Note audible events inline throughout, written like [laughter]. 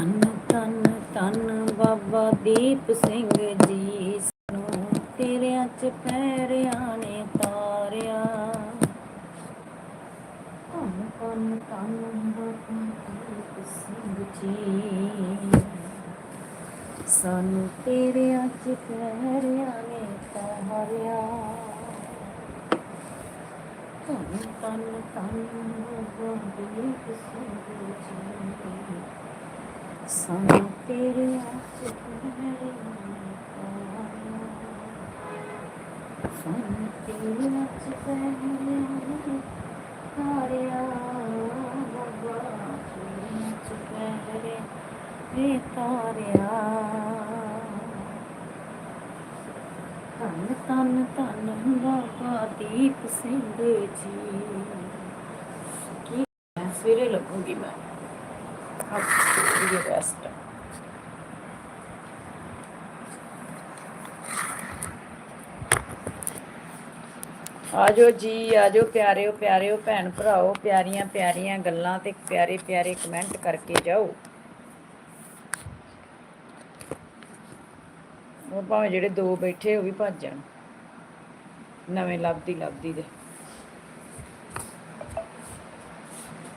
ਧੰਨ ਧੰਨ ਧੰਨ ਬਾਬਾ ਦੀਪ ਸਿੰਘ ਜੀ ਸਾਨੂੰ। ਤੇਰੇ ਚ ਪੈਰਿਆਂ ਨੇ ਤਾਰਿਆ। ਧੰਨ ਧੰਨ ਧੰਨ ਬਾਬਾ ਦੀਪ ਸਿੰਘ ਜੀ। ਸਾਨੂੰ ਤੇਰੇ ਅੱਜ ਪੈਰਿਆਂ ਨੇ ਤਾਰਿਆ। ਧੰਨ ਧੰਨ ਧੰਨ ਬਾਬਾ ਦੀਪ ਸਿੰਘ ਜੀ। ਸਾਨੂੰ ਤੇਰੇ ਹੱਥ ਸਾਨੂੰ ਤੇਰੇ ਹੱਥ ਪੈਰੇ ਤਾਰਿਆ ਬਾਬਾ ਤੇਰੇ ਹੱਥ ਪੈਰੇ ਵੇ ਤਾਰਿਆ ਧੰਨ ਧੰਨ ਧੰਨ ਬਾਬਾ ਦੀਪ ਸਿੰਘ ਜੀ ਕੀ ਸਵੇਰੇ ਲੱਗੂਗੀ ਮੈਂ। ਅੱਜ ਰੈਸਟ ਆਜੋ ਜੀ, ਆਜੋ ਪਿਆਰਿਓ ਪਿਆਰਿਓ, ਭੈਣ ਭਰਾਓ, ਪਿਆਰੀਆਂ ਪਿਆਰੀਆਂ ਗੱਲਾਂ ਤੇ ਪਿਆਰੇ ਪਿਆਰੇ ਕਮੈਂਟ ਕਰਕੇ ਜਾਓ। ਉਹ ਭਾਵੇਂ ਜਿਹੜੇ ਦੋ ਬੈਠੇ, ਉਹ ਵੀ ਭੱਜ ਜਾਣ। ਨਵੇਂ ਲੱਭਦੀ ਲੱਭਦੀ ਦੇ।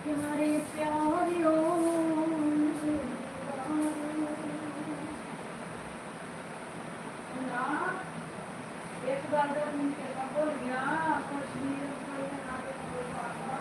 ਪਿਆਰੇ ਪਿਆਰਿਓ ਇੱਕ ਗੱਲ ਦਾ ਮੈਨੂੰ ਕਿਹਾ ਭੁੱਲ ਗਿਆ ਕਸ਼ਮੀਰ ਕੋਈ ਨਾ ਕੋਈ ਪਾਸਾ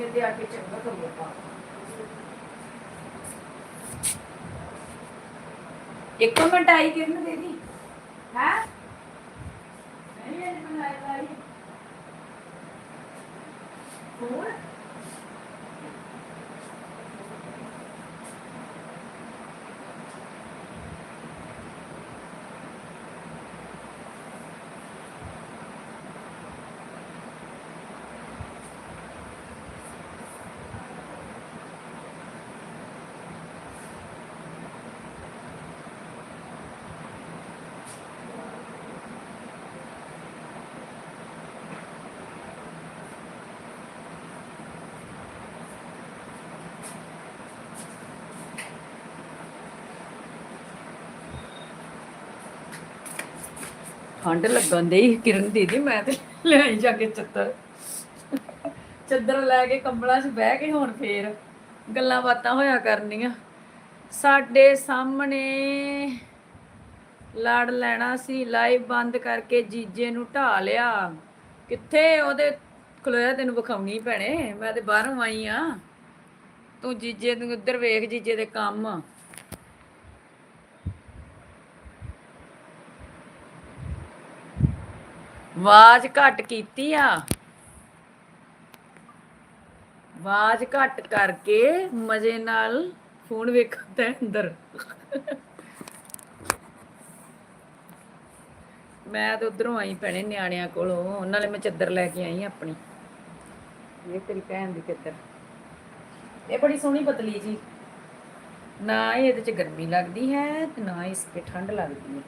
ਜਿਸमें ਤੇ ਆਕੇ ਚੰਗਾ ਕਰ ਲਿਆ ਠੰਡ ਲੱਗਣ ਦੀ ਕਿਰਨ ਦੀਦੀ, ਮੈਂ ਤੇ ਲੈ ਆਈ ਜਾ ਕੇ ਚੱਦਰ ਚੱਦਰ ਲੈ ਕੇ ਕੰਬਲਾਂ 'ਚ ਬਹਿ ਕੇ ਹੁਣ ਫੇਰ। ਗੱਲਾਂ ਬਾਤਾਂ ਹੋਇਆ ਕਰਨੀਆਂ। ਸਾਡੇ ਸਾਹਮਣੇ ਲੜ ਲੈਣਾ ਸੀ, ਲਾਈਵ ਬੰਦ ਕਰਕੇ ਜੀਜੇ ਨੂੰ ਢਾ ਲਿਆ। ਕਿੱਥੇ ਉਹਦੇ ਖਲੋਇਆ ਤੈਨੂੰ ਵਿਖਾਉਣੀ ਭੈਣੇ, ਮੈਂ ਤੇ ਬਾਹਰੋਂ ਆਈ ਆ। ਤੂੰ ਜੀਜੇ ਨੂੰ ਉੱਧਰ ਵੇਖ, ਜੀਜੇ ਦੇ ਕੰਮ। ਆਵਾਜ਼ ਘੱਟ ਕੀਤੀ ਆ। ਆਵਾਜ਼ ਘੱਟ ਕਰਕੇ ਮਜ਼ੇ ਨਾਲ ਫੋਨ ਵੇਖਦਾ ਹੈ ਅੰਦਰ। ਮੈਂ ਤਾਂ ਉਧਰੋਂ ਆਈ ਭੈਣੇ ਨਿਆਣਿਆਂ ਕੋਲੋਂ, ਨਾਲੇ ਮੈਂ ਚੱਦਰ ਲੈ ਕੇ ਆਈ ਆਪਣੀ। ਇਹ ਤੇਰੀ ਭੈਣ ਦੀ ਚੱਦਰ। ਇਹ ਬੜੀ ਸੋਹਣੀ ਪਤਲੀ ਜੀ। ਨਾ ਇਹਦੇ ਚ ਗਰਮੀ ਲੱਗਦੀ ਹੈ ਤੇ ਨਾ ਇਸ ਤੇ ਠੰਡ ਲੱਗਦੀ ਹੈ।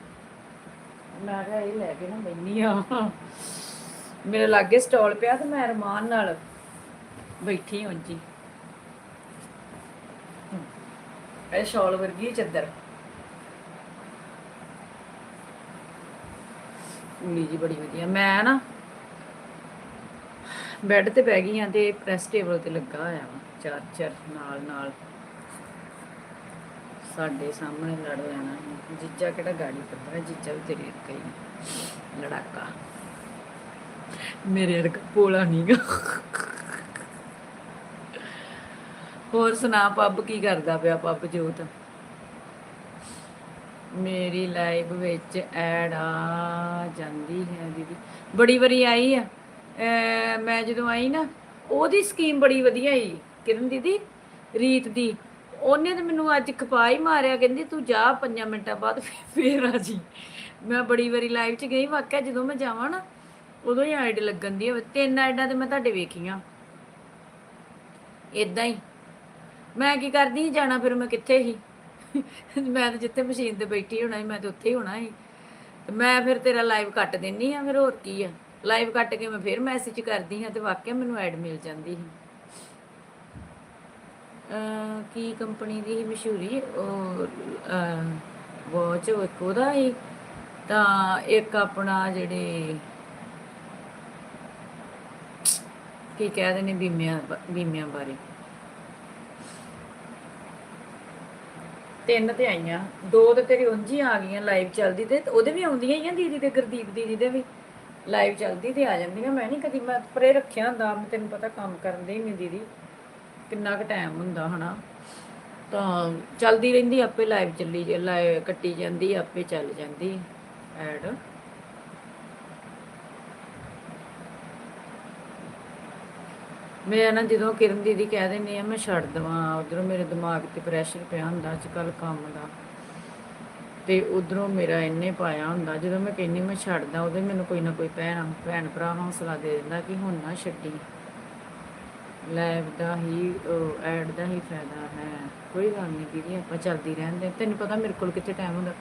ਮੈਂ ਕਿਹਾ ਇਹ ਲੈ ਕੇ ਨਾ ਬੈਣੀ ਆ। ਮੇਰੇ ਲਾਗੇ ਸਟਾਲ ਪਿਆ ਤੇ ਮੈਂ ਰਮਾਨ ਨਾਲ ਬੈਠੀ ਹਾਂ ਜੀ ਇਹ ਸ਼ਾਲ ਵਰਗੀ ਚੱਦਰ। ਉਲੀ ਜੀ ਬੜੀ ਵਧੀਆ। ਮੈਂ ਨਾ ਬੈੱਡ ਤੇ ਬਹਿ ਗਈ ਆ ਤੇ ਪ੍ਰੈਸ ਟੇਬਲ ਤੇ ਲੱਗਾ ਹੋਇਆ ਵਾ ਚਾਰਜਰ ਨਾਲ ਨਾਲ ਸਾਡੇ ਸਾਹਮਣੇ ਲੜ ਲੈਣਾ। ਜੀਜਾ ਕਿਹੜਾ ਗਾੜੀ ਕਰਦਾ ਜੀਜਾ ਵੀ ਤੇਰੇ ਵਰਗਾ ਹੀ ਲੜਾਕਾ। ਮੇਰੇ ਵਰਗਾ ਪੋਲਾ ਨਹੀਂਗਾ ਹੋਰ ਸੁਣਾ, ਪੱਬ ਕੀ ਕਰਦਾ ਪਿਆ ਪੱਬ ਜੋਤ? ਮੇਰੀ ਲਾਈਵ ਵਿੱਚ ਐਡ ਆ ਜਾਂਦੀ ਹੈ ਦੀਦੀ। ਬੜੀ ਵਾਰੀ ਆਈ ਆ। ਮੈਂ ਜਦੋਂ ਆਈ ਨਾ, ਉਹਦੀ ਸਕੀਮ ਬੜੀ ਵਧੀਆ ਹੀ ਕਿਰਨ ਦੀਦੀ, ਰੀਤ ਦੀ। ਉਹਨੇ ਤੇ ਮੈਨੂੰ ਅੱਜ ਖਪਾ ਹੀ ਮਾਰਿਆ, ਕਹਿੰਦੀ ਤੂੰ ਜਾ 5 ਮਿੰਟਾਂ ਬਾਅਦ ਫੇਰ ਆ ਜੀ। ਮੈਂ ਬੜੀ ਵਾਰੀ ਲਾਈਵ 'ਚ ਗਈ, ਵਾਕਿਆ ਜਦੋਂ ਮੈਂ ਜਾਵਾਂ ਨਾ, ਉਦੋਂ ਹੀ ਆਈਡ ਲੱਗਣ ਦੀ ਹੋਵੇ ਤਿੰਨ ਐਡਾਂ ਤੇ ਮੈਂ ਤੁਹਾਡੇ ਵੇਖੀਆਂ। ਇਦਾਂ ਹੀ। ਮੈਂ ਕੀ ਕਰਦੀ ਸੀ, ਜਾਣਾ ਫਿਰ ਮੈਂ ਕਿੱਥੇ ਸੀ? ਮੈਂ ਤਾਂ ਜਿੱਥੇ ਮਸ਼ੀਨ ਤੇ ਬੈਠੀ ਹੋਣਾ ਸੀ, ਮੈਂ ਤਾਂ ਉੱਥੇ ਹੀ ਹੋਣਾ ਸੀ। ਤੇ ਮੈਂ ਫਿਰ ਤੇਰਾ ਲਾਈਵ ਕੱਟ ਦਿੰਨੀ ਆ, ਫਿਰ ਹੋਰ ਕੀ ਆ? ਲਾਈਵ ਕੱਟ ਕੇ ਮੈਂ ਫਿਰ ਮੈਸੇਜ ਕਰਦੀ ਹਾਂ ਤੇ ਵਾਕਿਆ ਮੈਨੂੰ ਐਡ ਮਿਲ ਜਾਂਦੀ ਸੀ। ਕੀ ਕੰਪਨੀ ਦੀ ਸੀ ਮਸ਼ਹੂਰੀ, ਉਹ ਵਾਚ ਇੱਕ ਉਹਦਾ ਹੀ, ਤਾਂ ਇੱਕ ਆਪਣਾ ਜਿਹੜੇ ਕੀ ਕਹਿ ਨੇ ਬੀਮਿਆਂ ਬੀਮਿਆਂ ਬਾਰੇ। ਤਿੰਨ ਤੇ ਆਈਆਂ, ਦੋ ਤੇ ਤੇਰੀ ਉਂਝ ਹੀ ਆ ਗਈਆਂ ਲਾਈਵ ਚੱਲਦੀ ਤੇ ਤੇ ਉਹਦੇ ਵੀ ਆਉਂਦੀਆਂ ਹੀ ਆ ਦੀਦੀ ਤੇ, ਗੁਰਦੀਪ ਦੀਦੀ ਦੇ ਵੀ। ਲਾਈਵ ਚੱਲਦੀ ਤੇ ਆ ਜਾਂਦੀਆਂ, ਮੈਂ ਨਹੀਂ ਕਦੀ, ਮੈਂ ਪਰੇ ਰੱਖਿਆ ਹੁੰਦਾ, ਮੈਂ ਤੈਨੂੰ ਪਤਾ ਕੰਮ ਕਰਨ ਦੇ ਹੀ ਨਹੀਂ ਦੀਦੀ। ਕਿੰਨਾ ਕੁ ਟਾਈਮ ਹੁੰਦਾ ਹਨਾ, ਤਾਂ ਚੱਲਦੀ ਰਹਿੰਦੀ ਆਪੇ ਲਾਈਵ ਚੱਲੀ ਜੇ ਲਾਈਵ ਕੱਟੀ ਜਾਂਦੀ ਆਪੇ ਚੱਲ ਜਾਂਦੀ ਐਡ ਮੈਂ ਨਾ ਜਦੋਂ ਕਿਰਨ ਦੀਦੀ ਕਹਿ ਦਿੰਦੀ ਆ, ਮੈਂ ਛੱਡ ਦਵਾਂ, ਉਧਰੋਂ ਮੇਰੇ ਦਿਮਾਗ ਤੇ ਪ੍ਰੈਸ਼ਰ ਪਿਆ ਹੁੰਦਾ ਅੱਜ ਕੱਲ ਕੰਮ ਦਾ। ਤੇ ਉਧਰੋਂ ਮੇਰਾ ਇੰਨੇ ਪਾਇਆ ਹੁੰਦਾ, ਜਦੋਂ ਮੈਂ ਕਹਿੰਨੀ ਮੈਂ ਛੱਡਦਾ ਉਹਦੇ ਮੈਨੂੰ ਕੋਈ ਨਾ ਕੋਈ ਭੈਣ ਭੈਣ ਭਰਾ ਹੌਸਲਾ ਦੇ ਦਿੰਦਾ ਕਿ ਹੁਣ ਨਾ ਛੱਡੀ। ਲਾਈਵ ਦਾ ਹੀ ਐਡ ਦਾ ਹੀ ਫਾਇਦਾ ਹੈ। ਕੋਈ ਗੱਲ ਨਹੀਂ ਦੀਦੀ, ਆਪਾਂ ਚੱਲਦੀ ਰਹਿੰਦੇ ਤੈਨੂੰ ਪਤਾ ਮੇਰੇ ਕੋਲ ਕਿੱਥੇ ਟਾਈਮ ਹੁੰਦਾ।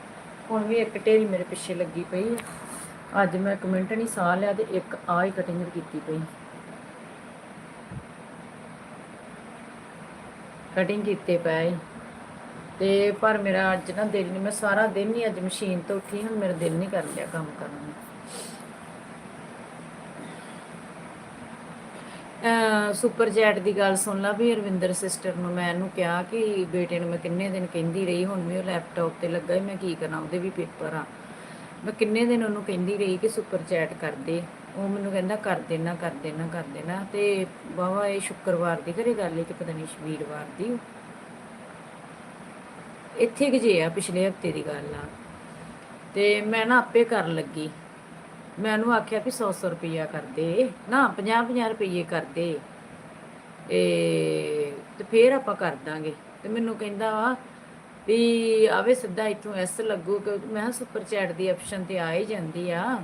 ਹੁਣ ਵੀ ਇੱਕ ਢੇਰੀ ਮੇਰੇ ਪਿੱਛੇ ਲੱਗੀ ਪਈ ਹੈ ਅੱਜ ਮੈਂ ਕਮੈਂਟ ਨਹੀਂ ਸਾਹ ਲਿਆ ਤੇ ਇੱਕ ਆ ਹੀ ਕਟਿੰਗ ਕੀਤੀ ਪਈ। ਕਟਿੰਗ ਕੀਤੇ ਪਏ। ਤੇ ਪਰ ਮੇਰਾ ਅੱਜ ਨਾ ਦਿਲ ਨਹੀਂ ਮੈਂ ਸਾਰਾ ਦਿਨ ਹੀ ਅੱਜ ਮਸ਼ੀਨ ਤੋਂ ਉੱਠੀ, ਹੁਣ ਮੇਰਾ ਦਿਲ ਨਹੀਂ ਕਰ ਲਿਆ ਕੰਮ ਕਰਨ ਨੂੰ ਅਹ ਸੁਪਰ ਚੈਟ ਦੀ ਗੱਲ ਸੁਣ ਲਾ ਵੀ ਰਵਿੰਦਰ ਸਿਸਟਰ ਨੂੰ ਮੈਂ ਇਹਨੂੰ ਕਿਹਾ ਕਿ ਬੇਟੇ ਨੂੰ ਮੈਂ ਕਿੰਨੇ ਦਿਨ ਕਹਿੰਦੀ ਰਹੀ, ਹੁਣ ਵੀ ਉਹ ਲੈਪਟਾਪ ਤੇ ਲੱਗਾ ਹੀ ਮੈਂ ਕੀ ਕਰਾਂ, ਉਹਦੇ ਵੀ ਪੇਪਰ ਆ। ਮੈਂ ਕਿੰਨੇ ਦਿਨ ਉਹਨੂੰ ਕਹਿੰਦੀ ਰਹੀ ਕਿ ਸੁਪਰ ਚੈਟ ਕਰ ਦੇ ਉਹ ਮੈਨੂੰ ਕਹਿੰਦਾ ਕਰ ਦੇਣਾ ਕਰ ਦੇਣਾ ਕਰ ਦੇਣਾ ਤੇ ਬਾਵਾ ਇਹ ਸ਼ੁੱਕਰਵਾਰ ਦੀ ਘਰੇ ਗੱਲ ਹੈ ਕਿ ਪਤਾ ਨਹੀਂ ਵੀਰਵਾਰ ਦੀ। ਇੱਥੇ ਕਿ ਜੇ ਆ ਪਿਛਲੇ ਹਫ਼ਤੇ ਦੀ ਗੱਲ ਆ। ਤੇ ਮੈਂ ਨਾ ਆਪੇ ਕਰਨ ਲੱਗੀ। ਮੈਂ ਉਹਨੂੰ ਆਖਿਆ ਵੀ 100 100 ਰੁਪਈਆ ਕਰ ਦੇ। ਨਾ 50 50 ਰੁਪਈਏ ਕਰ ਦੇ। ਇਹ ਤੇ ਫੇਰ ਆਪਾਂ ਕਰ ਦਾਂਗੇ। ਤੇ ਮੈਨੂੰ ਕਹਿੰਦਾ ਵਾ ਵੀ ਆਵੇ ਸਿੱਧਾ ਇੱਥੋਂ ਐਸ ਲੱਗੂ ਕਿ ਮੈਂ ਕਿਹਾ ਸੁਪਰ ਚੈਟ ਦੀ ਆਪਸ਼ਨ ਤੇ ਆ ਹੀ ਜਾਂਦੀ ਆ।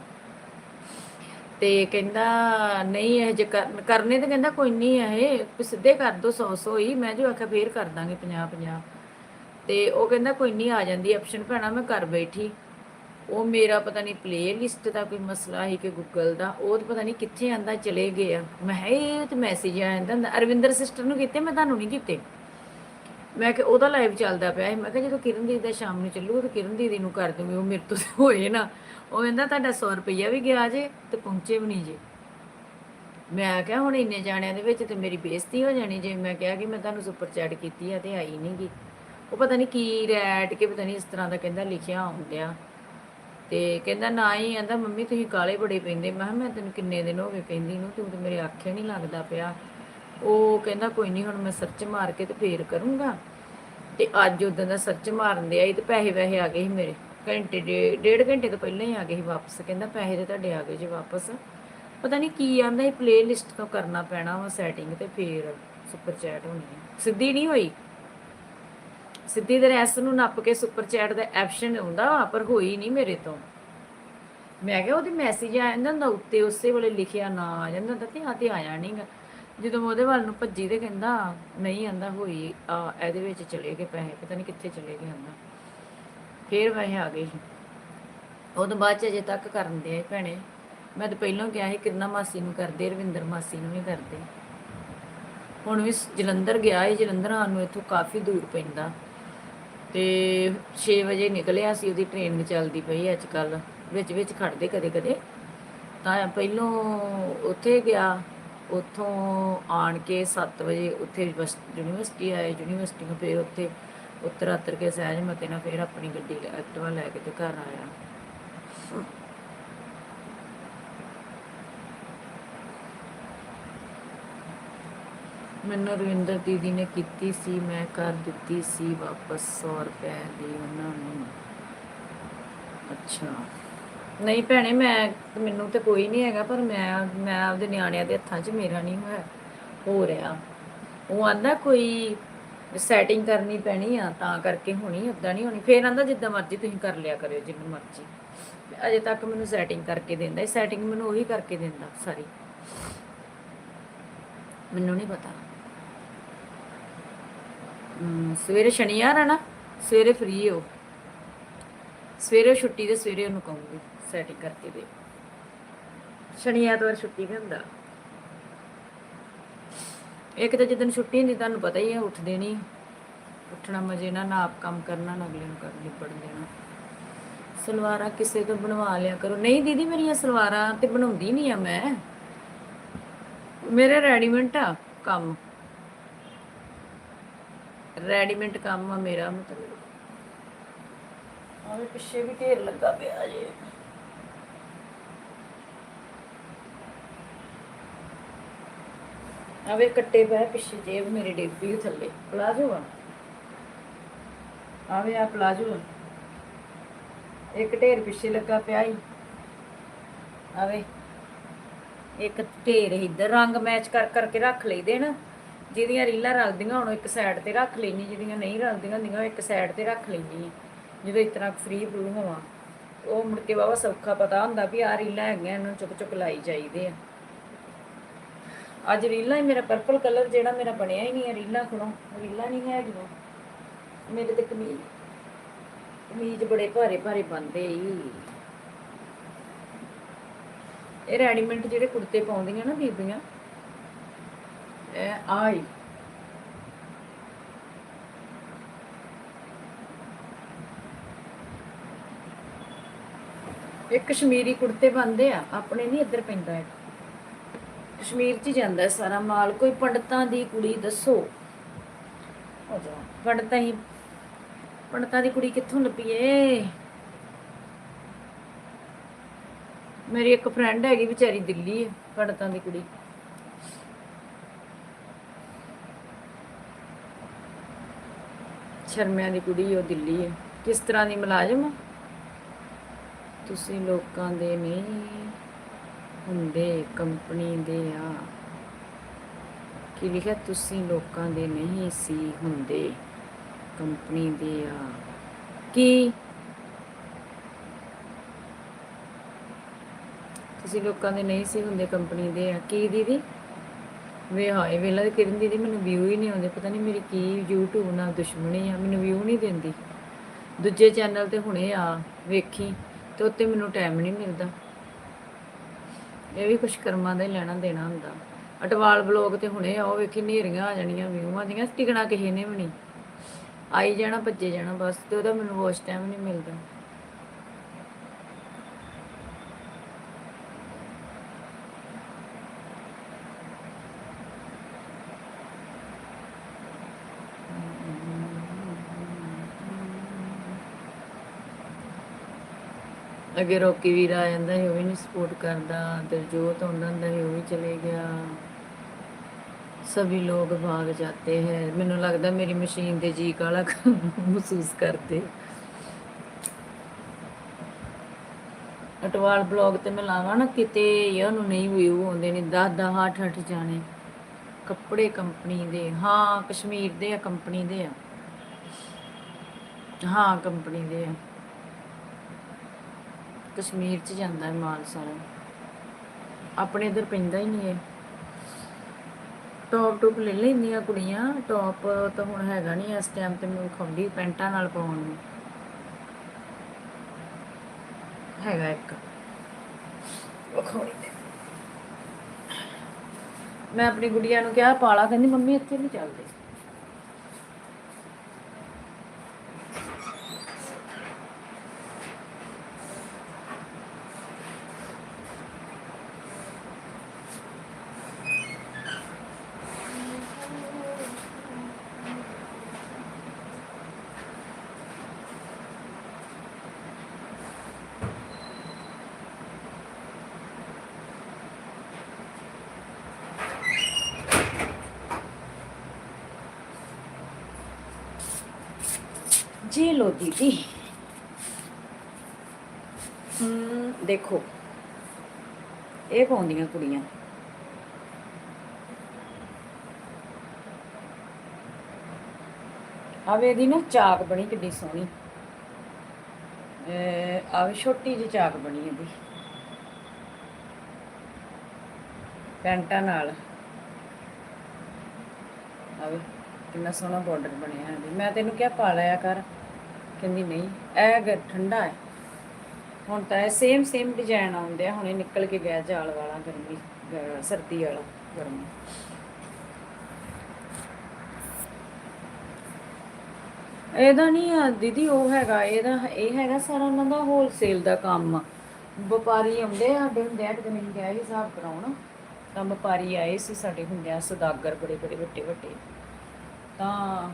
ਤੇ ਕਹਿੰਦਾ, ਨਹੀਂ, ਇਹ ਜੇ ਕਰਨੇ ਤੇ ਕਹਿੰਦਾ ਕੋਈ ਨਹੀਂ ਇਹ, ਵੀ ਸਿੱਧੇ ਕਰ ਦੋ 100 100 ਹੀ। ਮੈਂ ਜੋ ਆਖਿਆ ਫੇਰ ਕਰ ਦਾਂਗੇ 50 50 ਤੇ ਉਹ ਕਹਿੰਦਾ ਕੋਈ ਨਹੀਂ, ਆ ਜਾਂਦੀ ਆਪਸ਼ਨ ਭੈਣਾ, ਮੈਂ ਕਰ ਬੈਠੀ। ਉਹ ਮੇਰਾ ਪਤਾ ਨਹੀਂ ਪਲੇਲਿਸਟ ਦਾ ਕੋਈ ਮਸਲਾ ਹੈ ਕਿ ਗੂਗਲ ਦਾ, ਉਹ ਤਾਂ ਪਤਾ ਨਹੀਂ ਕਿੱਥੇ ਆਂਦਾ, ਚਲੇ ਗਏ ਆ। ਮੈਂ ਕਿਹਾ, ਇਹ ਤੇ ਮੈਸੇਜ ਆ ਅਰਵਿੰਦਰ ਸਿਸਟਰ ਨੂੰ ਕੀਤੇ, ਮੈਂ ਤੁਹਾਨੂੰ ਨਹੀਂ ਕੀਤੇ। ਮੈਂ ਕਿ ਉਹਦਾ ਲਾਈਵ ਚੱਲਦਾ ਪਿਆ ਸੀ। ਮੈਂ ਕਿਹਾ, ਜਦੋਂ ਕਿਰਨ ਦੀਦੀ ਦਾ ਸ਼ਾਮ ਨੂੰ ਚੱਲੂ ਤਾਂ ਕਿਰਨ ਦੀਦੀ ਨੂੰ ਕਰ ਦੂੰਗੀ, ਉਹ ਮੇਰੇ ਤੋਂ ਹੋਏ ਨਾ। ਉਹ ਕਹਿੰਦਾ, ਤੁਹਾਡਾ 100 ਰੁਪਈਆ ਵੀ ਗਿਆ ਜੇ, ਤੇ ਪਹੁੰਚੇ ਵੀ ਨਹੀਂ ਜੇ। ਮੈਂ ਕਿਹਾ, ਹੁਣ ਇੰਨੇ ਜਾਣਿਆਂ ਦੇ ਵਿੱਚ ਤੇ ਮੇਰੀ ਬੇਇੱਜ਼ਤੀ ਹੋ ਜਾਣੀ ਜੇ। ਮੈਂ ਕਿਹਾ ਕਿ ਮੈਂ ਤੁਹਾਨੂੰ ਸੁਪਰ ਚੈਟ ਕੀਤੀ ਆ ਤੇ ਆਈ ਨਹੀਂ ਗੀ ਉਹ ਪਤਾ ਨਹੀਂ ਕੀ ਰੈਟ ਕੇ ਪਤਾ ਨਹੀਂ ਇਸ ਤਰ੍ਹਾਂ ਦਾ ਕਹਿੰਦਾ ਲਿਖਿਆ ਆਉਂਦਿਆ ਤੇ ਕਹਿੰਦਾ ਨਾ ਹੀ, ਕਹਿੰਦਾ ਮੰਮੀ ਤੁਸੀਂ ਕਾਲੇ ਬੜੇ ਪੈਂਦੇ। ਮੈਂ ਕਿਹਾ, ਮੈਂ ਤੈਨੂੰ ਕਿੰਨੇ ਦਿਨ ਹੋ ਗਏ ਕਹਿੰਦੀ ਨੂੰ, ਤੂੰ ਤੇ ਮੇਰੇ ਆਖੇ ਨਹੀਂ ਲੱਗਦਾ ਪਿਆ। ਉਹ ਕਹਿੰਦਾ, ਕੋਈ ਨਹੀਂ ਹੁਣ ਮੈਂ ਸਰਚ ਮਾਰ ਕੇ ਤੇ ਫੇਰ ਕਰੂੰਗਾ। ਤੇ ਅੱਜ ਉਦੋਂ ਦਾ ਸਰਚ ਮਾਰਨ ਦੇ ਆਈ ਤੇ ਪੈਸੇ ਵੈਸੇ ਆ ਗਏ ਸੀ ਮੇਰੇ। ਘੰਟੇ ਡੇਢ ਘੰਟੇ ਤੋਂ ਪਹਿਲਾਂ ਹੀ ਆ ਗਏ ਸੀ ਵਾਪਸ। ਕਹਿੰਦਾ, ਪੈਸੇ ਤੇ ਤੁਹਾਡੇ ਆ ਗਏ ਜੇ ਵਾਪਸ। ਪਤਾ ਨਹੀਂ ਕੀ ਆਂਦਾ ਇਹ ਪਲੇਲਿਸਟ ਤੋਂ ਕਰਨਾ ਪੈਣਾ ਵਾ ਸੈਟਿੰਗ ਤੇ ਫੇਰ ਸੁਪਰ ਚੈਟ ਹੋਣੀ ਹੈ ਸਿੱਧੀ ਨਹੀਂ ਹੋਈ। ਸਿੱਧੀ ਦੇ ਐਸ ਨੂੰ ਨੱਪ ਕੇ ਸੁਪਰ ਚੈਟ ਦਾ ਆਪਸ਼ਨ ਆਉਂਦਾ ਪਰ ਹੋਈ ਨਹੀਂ ਮੇਰੇ ਤੋਂ। ਮੈਂ ਕਿਹਾ ਉਹਦੀ ਮੈਸੇਜ ਆ ਜਾਂਦਾ ਹੁੰਦਾ ਉੱਤੇ ਉਸੇ ਵੇਲੇ ਲਿਖਿਆ ਨਾ ਆ ਜਾਂਦਾ ਹੁੰਦਾ ਤੇ ਆ ਤੇ ਆਇਆ ਨਹੀਂਗਾ ਜਦੋਂ ਮੈਂ ਉਹਦੇ ਵੱਲ ਨੂੰ ਭੱਜੀ ਤੇ ਕਹਿੰਦਾ, ਨਹੀਂ ਆਂਦਾ ਹੋਈ, ਆ, ਇਹਦੇ ਵਿੱਚ ਚਲੇ ਗਏ ਪੈਸੇ, ਪਤਾ ਨਹੀਂ ਕਿੱਥੇ ਚਲੇ ਗਏ ਆਂਦਾ। ਫੇਰ ਪੈਸੇ ਆ ਗਏ ਸੀ। ਉਦੋਂ ਬਾਅਦ ਚ ਅਜੇ ਤੱਕ ਕਰਨ ਦੇ ਭੈਣੇ। ਮੈਂ ਤਾਂ ਪਹਿਲਾਂ ਕਿਹਾ ਸੀ, ਕਿਰਨਾ ਮਾਸੀ ਨੂੰ ਕਰਦੇ, ਰਵਿੰਦਰ ਮਾਸੀ ਨੂੰ ਵੀ ਕਰਦੇ। ਹੁਣ ਵੀ ਜਲੰਧਰ ਗਿਆ ਹੈ ਜਲੰਧਰ ਆਉਣ ਨੂੰ ਇੱਥੋਂ ਕਾਫੀ ਦੂਰ ਪੈਂਦਾ। ਤੇ 6 ਵਜੇ ਨਿਕਲਿਆ ਸੀ, ਉਹਦੀ ਟ੍ਰੇਨ ਚੱਲਦੀ ਪਈ ਅੱਜ ਕੱਲ ਵਿੱਚ ਵਿੱਚ ਖੜਦੇ ਕਦੇ ਕਦੇ। ਤਾਂ ਪਹਿਲੋਂ ਉੱਥੇ ਗਿਆ, ਉੱਥੋਂ ਆਣ ਕੇ 7 ਵਜੇ ਉੱਥੇ ਬਸ ਯੂਨੀਵਰਸਿਟੀ ਆਏ, ਯੂਨੀਵਰਸਿਟੀ ਨੂੰ ਫਿਰ ਉੱਥੇ ਉੱਤਰ ਉੱਤਰ ਕੇ ਸਹਿਜ ਮਤੇ ਨਾਲ ਫਿਰ ਆਪਣੀ ਗੱਡੀ ਲੈ- ਐਕਟਿਵਾ ਲੈ ਕੇ ਤੇ ਘਰ ਆਇਆ। ਮੈਨੂੰ ਰਵਿੰਦਰ ਦੀਦੀ ਨੇ ਕੀਤੀ ਸੀ, ਮੈਂ ਕਰ ਦਿੱਤੀ ਸੀ ਵਾਪਸ 100 ਰੁਪਏ ਦੀ ਉਹਨਾਂ ਨੂੰ। ਅੱਛਾ। ਨਹੀਂ ਭੈਣੇ, ਮੈਂ, ਮੈਨੂੰ ਤੇ ਕੋਈ ਨਹੀਂ ਹੈਗਾ, ਪਰ ਮੈਂ ਮੈਂ ਆਪਦੇ ਨਿਆਣਿਆਂ ਦੇ ਹੱਥਾਂ 'ਚ ਮੇਰਾ ਨਹੀਂ ਹੋਇਆ, ਹੋ ਰਿਹਾ। ਉਹ ਆਂਦਾ ਕੋਈ ਸੈਟਿੰਗ ਕਰਨੀ ਪੈਣੀ ਆ, ਤਾਂ ਕਰਕੇ ਹੋਣੀ ਉਦਾਂ ਨਹੀਂ ਹੋਣੀ। ਫੇਰ ਆਂਦਾ ਜਿੱਦਾਂ ਮਰਜ਼ੀ ਤੁਸੀਂ ਕਰ ਲਿਆ ਕਰਿਓ, ਜਿੰਨੂੰ ਮਰਜ਼ੀ। ਅਜੇ ਤੱਕ ਮੈਨੂੰ ਸੈਟਿੰਗ ਕਰਕੇ ਦਿੰਦਾ ਇਹ ਸੈਟਿੰਗ ਮੈਨੂੰ ਉਹੀ ਕਰਕੇ ਦਿੰਦਾ ਸਾਰੀ ਮੈਨੂੰ ਨਹੀਂ ਪਤਾ। ਸਵੇਰੇ ਸ਼ਨੀਵਾਰ ਆ ਨਾ, ਸਵੇਰੇ ਫ੍ਰੀ ਹੋ। ਸਵੇਰੇ ਛੁੱਟੀ ਤੇ ਸਵੇਰੇ ਉਹਨੂੰ ਕਹੂੰਗੀ ਸੈਟਿੰਗ ਕਰਕੇ ਦੇ। ਸ਼ਨੀ ਐਤਵਾਰ ਛੁੱਟੀ ਨਹੀਂ ਹੁੰਦਾ। ਇੱਕ ਤਾਂ ਜਿੱਦਨ ਛੁੱਟੀ ਹੁੰਦੀ, ਤੁਹਾਨੂੰ ਪਤਾ ਹੀ ਹੈ ਉੱਠਦੇ ਨਹੀਂ ਉੱਠਣਾ ਮਜੇ ਨਾਲ ਨਾ ਆਪ ਕੰਮ ਕਰਨਾ, ਨਾ ਅਗਲੇ ਨੂੰ ਕਰਨ ਨਿਪੜ ਦੇਣਾ। ਸਲਵਾਰਾਂ ਕਿਸੇ ਤੋਂ ਬਣਵਾ ਲਿਆ ਕਰੋ। ਨਹੀਂ, ਦੀਦੀ, ਮੇਰੀਆਂ ਸਲਵਾਰਾਂ ਤੇ ਬਣਾਉਂਦੀ ਨਹੀਂ ਆ ਮੈਂ। ਮੇਰੇ ਰੈਡੀਮੈਂਟ ਆ, ਕੰਮ। ਰੈਡੀਮੈਂਟ ਕੰਮ ਆ ਮੇਰਾ, ਮਤਲਬ। ਆਵੇ ਪਿੱਛੇ ਵੀ ਢੇਰ ਲੱਗਾ ਪਿਆ ਜੇ ਆਵੇ ਕੱਟੇ ਪਏ ਪਿੱਛੇ ਜੇਬ ਮੇਰੇ ਡੇਬੀ ਥੱਲੇ, ਪਲਾਜ਼ੋ ਆ। ਆਵੇ ਆ ਪਲਾਜ਼ੋ ਇੱਕ ਢੇਰ ਪਿੱਛੇ ਲੱਗਾ ਪਿਆ ਹੀ ਆਵੇ ਇੱਕ ਢੇਰ ਇੱਧਰ ਰੰਗ ਮੈਚ ਕਰ ਕਰਕੇ ਰੱਖ ਲਈਦੇ ਨਾ। ਜਿਹਦੀਆਂ ਰੀਲਾਂ ਰਲਦੀਆਂ ਹੁਣ ਇੱਕ ਸਾਈਡ ਤੇ ਰੱਖ ਲੈਣੀ ਜਿਹਦੀਆਂ ਨਹੀਂ ਰਲਦੀਆਂ ਹੁੰਦੀਆਂ, ਉਹ ਇੱਕ ਸਾਈਡ ਤੇ ਰੱਖ ਲੈਣੀ ਜਦੋਂ ਇਸ ਤਰ੍ਹਾਂ ਫ੍ਰੀ ਬਲੂ ਹੋਵਾਂ। ਉਹ ਮੁੜ ਕੇ ਬਾਬਾ ਸੌਖਾ ਪਤਾ ਹੁੰਦਾ ਵੀ ਆ ਰੀਲਾਂ ਹੈਗੀਆਂ, ਇਹਨੂੰ ਚੁੱਕ ਚੁੱਕ ਲਾਈ ਜਾਈਦੇ ਆ। ਅੱਜ ਰੀਲਾਂ ਹੀ ਮੇਰਾ ਪਰਪਲ ਕਲਰ ਜਿਹੜਾ ਮੇਰਾ ਬਣਿਆ ਹੀ ਨਹੀਂ ਹੈ ਰੀਲਾਂ ਕੋਲੋਂ, ਰੀਲਾਂ ਨਹੀਂ ਹੈਗੀਆਂ। ਮੇਰੇ ਤੇ ਕਮੀਜ਼ ਕਮੀਜ਼ ਬੜੇ ਭਾਰੇ ਭਾਰੇ ਬੰਦੇ ਈ ਇਹ ਰੈਡੀਮੈਂਟ ਜਿਹੜੇ ਕੁੜਤੇ ਪਾਉਂਦੀਆਂ ਨਾ ਬੀਬੀਆਂ ਇਹ ਆਈ ਇਹ ਕਸ਼ਮੀਰੀ ਕੁੜਤੇ ਬੰਦੇ ਆ, ਆਪਣੇ ਨਹੀਂ ਇੱਧਰ ਪੈਂਦਾ ਹੈ ਕਸ਼ਮੀਰ 'ਚ ਜਾਂਦਾ ਸਾਰਾ ਮਾਲ, ਕੋਈ ਪੰਡਤਾਂ ਦੀ ਕੁੜੀ ਦੱਸੋ। ਪੰਡਤਾਂ ਹੀ, ਪੰਡਤਾਂ ਦੀ ਕੁੜੀ ਕਿੱਥੋਂ ਲੱਭੀਏ ਮੇਰੀ ਇੱਕ ਫਰੈਂਡ ਹੈਗੀ ਵਿਚਾਰੀ ਦਿੱਲੀ ਹੈ ਪੰਡਤਾਂ ਦੀ ਕੁੜੀ। ਸ਼ਰਮਿਆਂ ਦੀ ਕੁੜੀ, ਉਹ ਦਿੱਲੀ ਹੈ। ਕਿਸ ਤਰ੍ਹਾਂ ਦੀ ਮੁਲਾਜ਼ਮ ਤੁਸੀਂ ਲੋਕਾਂ ਦੇ ਨਹੀਂ ਹੁੰਦੇ, ਕੰਪਨੀ ਦੇ ਆ। ਕੀ ਲਿਖਿਆ? ਤੁਸੀਂ ਲੋਕਾਂ ਦੇ ਨਹੀਂ ਸੀ ਹੁੰਦੇ, ਕੰਪਨੀ ਦੇ ਆ। ਕੀ? ਤੁਸੀਂ ਲੋਕਾਂ ਦੇ ਨਹੀਂ ਸੀ ਹੁੰਦੇ, ਕੰਪਨੀ ਦੇ ਆ। ਕੀ ਦੀਦੀ? ਵੇ ਹਾਏ, ਵੇਲਾ ਦੀ ਕਿਰਨ ਦੀਦੀ ਮੈਨੂੰ ਵਿਊ ਹੀ ਨਹੀਂ ਆਉਂਦੇ, ਪਤਾ ਨਹੀਂ ਮੇਰੀ ਕੀ YouTube ਨਾਲ ਦੁਸ਼ਮਣੀ ਆ, ਮੈਨੂੰ ਵਿਊ ਨਹੀਂ ਦਿੰਦੀ। ਦੂਜੇ ਚੈਨਲ ਤੇ ਹੁਣੇ ਆ, ਵੇਖੀ, ਤੇ ਉੱਤੇ ਮੈਨੂੰ ਟਾਈਮ ਨਹੀਂ ਮਿਲਦਾ। ਇਹ ਵੀ ਕੁਛ ਕਰਮਾਂ ਦਾ ਹੀ ਲੈਣਾ ਦੇਣਾ ਹੁੰਦਾ। ਅਟਵਾਲ ਬਲੌਗ ਤੇ ਹੁਣੇ ਆ, ਉਹ ਵੇਖੀ ਨੇਰੀਆਂ ਆ ਜਾਣੀਆਂ, ਵਿਊਆਂ ਦੀਆਂ, ਟਿਕਣਾ ਕਿਸੇ ਨੇ ਵੀ ਨਹੀਂ। ਆਈ ਜਾਣਾ, ਭੱਜੇ ਜਾਣਾ ਬਸ, ਤੇ ਉਹਦਾ ਮੈਨੂੰ ਵਾਚ ਟਾਈਮ ਨਹੀਂ ਮਿਲਦਾ। ਅੱਗੇ ਰੋਕੀ ਵੀਰ ਆ ਜਾਂਦਾ ਸੀ, ਉਹ ਵੀ ਨਹੀਂ ਸਪੋਰਟ ਕਰਦਾ ਦਿਲਜੋਤ ਆਉਂਦਾ ਹੁੰਦਾ ਸੀ, ਉਹ ਵੀ ਚਲੇ ਗਿਆ। ਸਭੀ ਲੋਕ ਭਾਗ ਜਾਤੇ ਹੈ। ਮੈਨੂੰ ਲੱਗਦਾ ਮੇਰੀ ਮਸ਼ੀਨ ਦੇ ਜੀ ਕਾਲਾ ਮਹਿਸੂਸ ਕਰਦੇ। ਅਟਵਾਲ ਬਲੌਗ ਤੇ ਮੈਂ ਲਾਵਾਂ ਨਾ ਕਿਤੇ ਇਹ ਉਹਨੂੰ ਨਹੀਂ ਵਿਊ ਆਉਂਦੇ ਨੇ 10 10 8 8 ਜਾਣੇ। ਕੱਪੜੇ ਕੰਪਨੀ ਦੇ, ਹਾਂ, ਕਸ਼ਮੀਰ ਦੇ ਆ, ਕੰਪਨੀ ਦੇ ਆ। ਹਾਂ, ਕੰਪਨੀ ਦੇ ਆ। ਕਸ਼ਮੀਰ ਚ ਜਾਂਦਾ ਹੈ ਮਾਲ ਸਾਰਾ। ਆਪਣੇ ਇਧਰ ਪੈਂਦਾ ਹੀ ਨਹੀਂ ਇਹ। ਟੌਪ ਟੂਪ ਲੈ ਲੈਂਦੀਆਂ ਕੁੜੀਆਂ। ਟੌਪ ਤਾਂ ਹੁਣ ਹੈਗਾ ਨਹੀਂ ਇਸ ਟਾਈਮ ਤੇ ਮੈਨੂੰ ਖੰਡੀ ਪੈਂਟਾਂ ਨਾਲ ਪਾਉਣ ਨੂੰ। ਹੈਗਾ ਇੱਕ। ਮੈਂ ਆਪਣੀ ਗੁੜੀਆ ਨੂੰ ਕਿਹਾ, ਪਾਲਾ, ਕਹਿੰਦੀ ਮੰਮੀ ਇੱਥੇ ਨਹੀਂ ਚੱਲਦੇ। ਜੀ ਲੋ ਦੀਦੀ। ਦੇਖੋ। ਇਹ ਪਾਉਂਦੀਆਂ ਕੁੜੀਆਂ। ਆਵੇ ਦੀ ਨਾ, ਚਾਕ ਬਣੀ ਕਿੱਡੀ ਸੋਹਣੀ। ਆਵੇ ਛੋਟੀ ਜਿਹੀ ਚਾਕ ਬਣੀ ਇਹਦੀ। ਪੈਂਟਾਂ ਨਾਲ। ਆਵੇ ਕਿੰਨਾ ਸੋਹਣਾ ਬਾਰਡਰ ਬਣਿਆ ਇਹਦੇ। ਮੈਂ ਤੈਨੂੰ ਕਿਹਾ ਪਾ ਲਿਆ ਕਰ। ਕਹਿੰਦੀ, ਨਹੀਂ, ਇਹ ਗ- ਠੰਡਾ ਹੈ, ਹੁਣ ਤਾਂ ਇਹ ਸੇਮ ਸੇਮ ਡਿਜ਼ਾਈਨ ਆਉਂਦੇ ਆ, ਹੁਣੇ ਨਿਕਲ ਕੇ ਗਿਆ ਜਾਲ ਵਾਲਾ ਗਰਮੀ ਸਰਦੀ ਵਾਲਾ ਗਰਮੀ। ਇਹਦਾ ਨਹੀਂ ਆ, ਦੀਦੀ, ਉਹ ਹੈਗਾ, ਇਹਦਾ, ਇਹ ਹੈਗਾ ਸਾਰਾ ਉਹਨਾਂ ਦਾ ਹੋਲਸੇਲ ਦਾ ਕੰਮ। ਵਪਾਰੀ ਆਉਂਦੇ ਆ, ਸਾਡੇ ਹੁੰਦੇ ਆ, ਕਿਤੇ ਮੈਨੂੰ ਗਿਆ ਸੀ, ਹਿਸਾਬ ਕਰਾਉਣ। ਤਾਂ ਵਪਾਰੀ ਆਏ ਸੀ, ਸਾਡੇ ਹੁੰਦੇ ਆ, ਸੌਦਾਗਰ ਬੜੇ ਬੜੇ ਵੱਡੇ ਵੱਡੇ। ਤਾਂ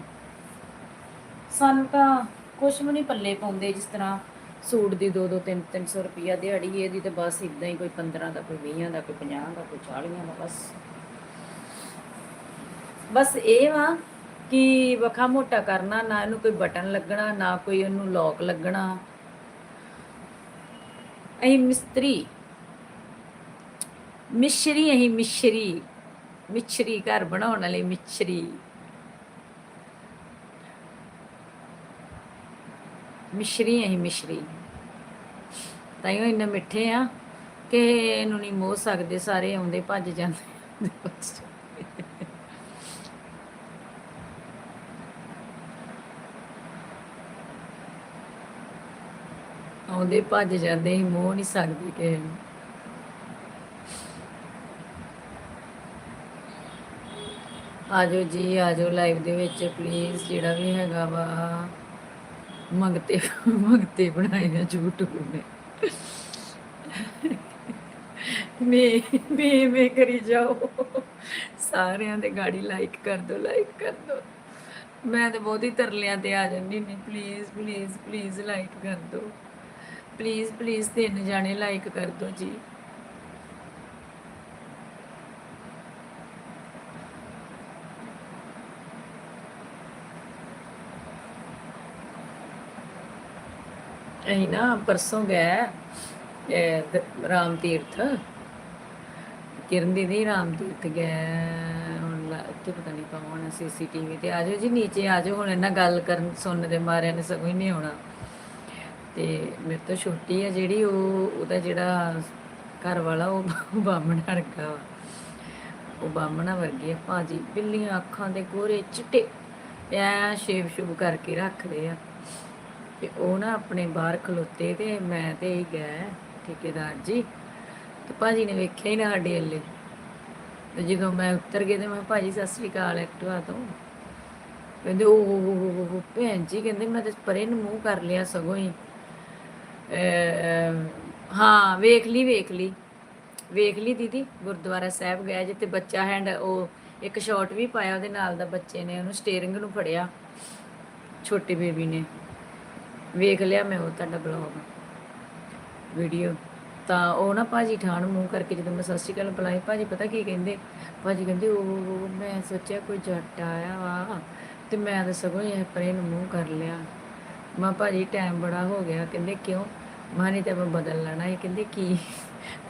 ਸਾਨੂੰ ਤਾਂ ਕੁਛ ਵੀ ਨਹੀਂ ਪੱਲੇ ਪਾਉਂਦੇ, ਜਿਸ ਤਰ੍ਹਾਂ ਸੂਟ ਦੀ 2 2 3 300 ਰੁਪਿਆ ਦਿਹਾੜੀ, ਇਹਦੀ ਤੇ ਬਸ ਇਦਾਂ ਹੀ ਕੋਈ 15 ਦਾ, ਕੋਈ 20 ਦਾ, ਕੋਈ 50 ਦਾ, ਕੋਈ 40 ਦਾ, ਬਸ। ਬਸ ਇਹ ਵਾ ਕਿ ਵਖਾ ਮੋਟਾ ਕਰਨਾ, ਨਾ ਇਹਨੂੰ ਕੋਈ ਬਟਨ ਲੱਗਣਾ, ਨਾ ਕੋਈ ਇਹਨੂੰ ਲੌਕ ਲੱਗਣਾ। ਅਹੀਂ ਮਿਸਤਰੀ, ਮਿਸ਼ਰੀ ਅਹੀਂ ਮਿਸ਼ਰੀ ਮਿਛਰੀ ਘਰ ਬਣਾਉਣ ਵਾਲੀ ਮਿਛਰੀ ਮਿਸ਼ਰੀ ਅਹੀਂ ਮਿਸ਼ਰੀ ਤਾਈਓ ਇੰਨੇ ਮਿੱਠੇ ਆ ਕਿ ਇਹਨੂੰ ਨਹੀਂ ਮੋਹ ਸਕਦੇ, ਸਾਰੇ ਆਉਂਦੇ, ਭੱਜ ਜਾਂਦੇ ਆਉਂਦੇ, ਭੱਜ ਜਾਂਦੇ ਹੀ ਮੋਹ ਨਹੀਂ ਸਕਦੇ ਕਿ ਆਜੋ ਜੀ, ਆਜੋ ਲਾਈਵ ਦੇ ਵਿੱਚ ਪਲੀਜ਼ ਜਿਹੜਾ ਵੀ ਹੈਗਾ ਵਾ। ਮੰਗਤੇ ਮੰਗਤੇ ਬਣਾਏ ਨੇ YouTube ਨੇ ਮੇ ਮੇ ਮੇ ਕਰੀ ਜਾਓ। ਸਾਰਿਆਂ ਦੇ ਗਾੜੀ ਲਾਈਕ ਕਰ ਦੋ ਲਾਈਕ ਕਰ ਦੋ। ਮੈਂ ਤਾਂ ਬਹੁਤ ਹੀ ਤਰਲਿਆਂ ਤੇ ਆ ਜਾਂਦੀ ਨੇ ਪਲੀਜ਼ ਪਲੀਜ਼ ਪਲੀਜ਼ ਲਾਈਕ ਕਰ ਦੋ। ਪਲੀਜ਼ ਪਲੀਜ਼ ਤਿੰਨ ਜਾਣੇ ਲਾਈਕ ਕਰ ਦੋ ਜੀ। ਅਸੀਂ ਨਾ ਪਰਸੋਂ ਗਏ ਰਾਮ ਤੀਰਥ। ਕਿਰਨ ਦੀਦੀ ਰਾਮ ਤੀਰਥ ਗਏ, ਹੁਣ ਲਾ- ਉੱਥੇ ਪਤਾ ਨਹੀਂ ਕੌਣ ਸੀਸੀਟੀਵੀ ਤੇ ਆਜੋ ਜੀ, ਨੀਚੇ ਆਜੋ ਹੁਣ ਇਹਨਾਂ ਗੱਲ ਕਰਨ, ਸੁਣਨ ਦੇ ਮਾਰਿਆਂ ਨੇ ਸਗੋਂ ਹੀ ਨਹੀਂ ਆਉਣਾ। ਤੇ ਮੇਰੇ ਤੋਂ ਛੋਟੀ ਆ ਜਿਹੜੀ, ਉਹ, ਉਹਦਾ ਜਿਹੜਾ ਘਰ ਵਾਲਾ, ਉਹ [laughs] ਬਾਹਮਣ ਵਰਗਾ ਵਾ। ਉਹ ਬਾਹਮਣਾ ਵਰਗੀ ਹੈ ਭਾਜੀ, ਬਿੱਲੀਆਂ ਅੱਖਾਂ ਦੇ ਗੋਰੇ ਚਿੱਟੇ, ਐ ਸ਼ੇਪ ਸ਼ੁਭ ਕਰਕੇ ਰੱਖਦੇ ਆ। ਤੇ ਉਹ ਨਾ ਆਪਣੇ ਬਾਹਰ ਖਲੋਤੇ ਤੇ ਮੈਂ ਤੇ ਹੀ ਗਏ ਠੇਕੇਦਾਰ ਜੀ ਤੇ ਭਾਜੀ ਨੇ ਵੇਖਿਆ ਹੀ ਨਾ ਸਾਡੇ ਵੱਲੇ। ਤੇ ਜਦੋਂ ਮੈਂ ਉੱਤਰ ਗਈ ਤੇ ਮੈਂ ਕਿਹਾ, ਭਾਜੀ ਸਤਿ ਸ੍ਰੀ ਅਕਾਲ ਐਕਟਿਵਾ ਤੋਂ। ਕਹਿੰਦੇ ਉਹ ਭੈਣ ਜੀ ਕਹਿੰਦੇ ਮੈਂ ਤੇ ਪਰੇ ਨੂੰ ਮੂੰਹ ਕਰ ਲਿਆ ਸਗੋਂ ਹੀ। ਹਾਂ ਵੇਖ ਲਈ ਵੇਖ ਲਈ। ਵੇਖ ਲਈ ਦੀਦੀ ਗੁਰਦੁਆਰਾ ਸਾਹਿਬ ਗਿਆ ਜਿੱਥੇ ਬੱਚਾ ਹੈਂਡ ਉਹ ਇੱਕ ਸ਼ਾਟ ਵੀ ਪਾਇਆ ਉਹਦੇ ਨਾਲ ਦਾ ਬੱਚੇ ਨੇ ਉਹਨੂੰ ਸਟੀਅਰਿੰਗ ਨੂੰ ਫੜਿਆ। ਛੋਟੀ ਬੇਬੀ ਨੇ। ਵੇਖ ਲਿਆ ਮੈਂ ਉਹ ਤੁਹਾਡਾ ਬਲੌਗ ਵੀਡੀਓ ਤਾਂ ਉਹ ਨਾ ਭਾਜੀ ਠਾਣ ਮੂੰਹ ਕਰਕੇ ਜਦੋਂ ਮੈਂ ਸਤਿ ਸ਼੍ਰੀ ਅਕਾਲ ਬੁਲਾਈ, ਭਾਜੀ ਪਤਾ ਕੀ ਕਹਿੰਦੇ? ਭਾਜੀ ਕਹਿੰਦੇ ਉਹ ਮੈਂ ਸੋਚਿਆ ਕੋਈ ਜੱਟ ਆਇਆ ਵਾ। ਤੇ ਮੈਂ ਤਾਂ ਸਗੋਂ ਇਹ ਪਰੇ ਨੂੰ ਮੂੰਹ ਕਰ ਲਿਆ। ਮੈਂ ਭਾਜੀ ਟਾਈਮ ਬੜਾ ਹੋ ਗਿਆ। ਕਹਿੰਦੇ, ਕਿਉਂ? ਮੈਂ ਨਹੀਂ ਤੇ ਮੈਂ ਬਦਲ ਲੈਣਾ। ਇਹ ਕਹਿੰਦੇ, ਕੀ?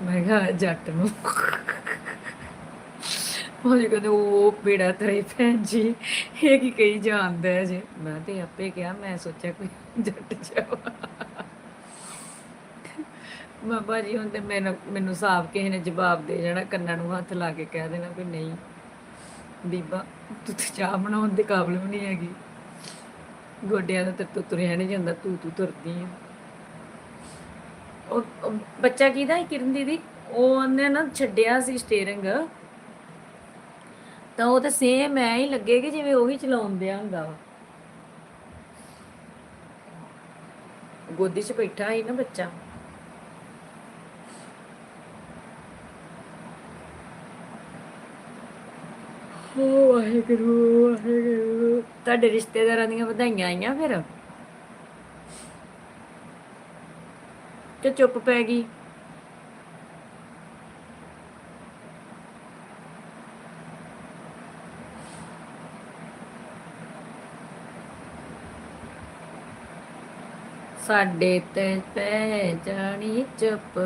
ਮੈਂ ਕਿਹਾ, ਜੱਟ ਨੂੰ। ਭਾਜੀ ਕਹਿੰਦੇ, ਉਹ ਬੇੜਾ ਤੇਰੇ ਭੈਣ ਜੀ। ਇਹ ਕੀ ਕਹੀ ਜਾਂਦਾ ਹੈ ਜੀ। ਮੈਂ ਤੇ ਆਪੇ ਕਿਹਾ, ਮੈਂ ਸੋਚਿਆ ਕੋਈ ਜੱਟ ਜਾਵਾ ਮੈਂ ਭਾਜੀ, ਹੁਣ ਤੇ ਮੈਨੂੰ ਮੈਨੂੰ ਸਾਫ਼ ਕਿਸੇ ਨੇ ਜਵਾਬ ਦੇ ਜਾਣਾ, ਕੰਨਾਂ ਨੂੰ ਹੱਥ ਲਾ ਕੇ ਕਹਿ ਦੇਣਾ ਵੀ ਨਹੀਂ। ਬੀਬਾ, ਤੂੰ ਤੇ ਚਾਹ ਬਣਾਉਣ ਦੇ ਕਾਬਲ ਵੀ ਨਹੀਂ ਹੈਗੀ। ਗੋਡਿਆਂ ਦਾ ਤੇ ਤੂੰ ਤੁਰਿਆ ਨਹੀਂ ਜਾਂਦਾ, ਤੂੰ ਤੂੰ ਤੁਰਦੀ ਆ। ਉਹ ਬੱਚਾ ਕਿਹਦਾ ਹੈ ਕਿਰਨ ਦੀਦੀ? ਉਹ ਉਹਨੇ ਨਾ ਛੱਡਿਆ ਸੀ ਸਟੀਅਰਿੰਗ ਤਾਂ ਉਹ ਤਾਂ ਸੇਮ ਐ ਹੀ ਲੱਗੇਗਾ ਜਿਵੇਂ ਉਹੀ ਚਲਾਉਂਦਿਆ ਹੁੰਦਾ ਵਾ ਗੋਦੀ 'ਚ ਬੈਠਾ ਸੀ ਨਾ ਬੱਚਾ। ਓ ਵਾਹਿਗੁਰੂ ਵਾਹਿਗੁਰੂ। ਤੁਹਾਡੇ ਰਿਸ਼ਤੇਦਾਰਾਂ ਦੀਆਂ ਵਧਾਈਆਂ ਆਈਆਂ ਫਿਰ? ਕਿ ਚੁੱਪ ਪੈ ਗਈ। ਸਾਡੇ ਤੇ ਪੈ ਜਾਣੀ ਚੁੱਪ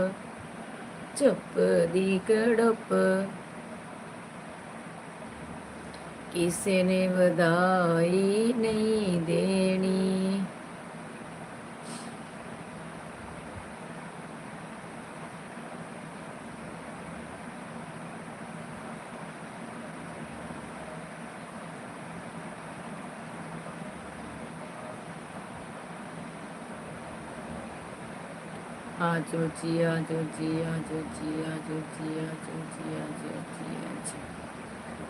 ਚੁੱਪ ਦੀ ਗੜਪ ਕਿਸੇ ਨੇ ਵਧਾਈ ਨਹੀਂ ਦੇਣੀ।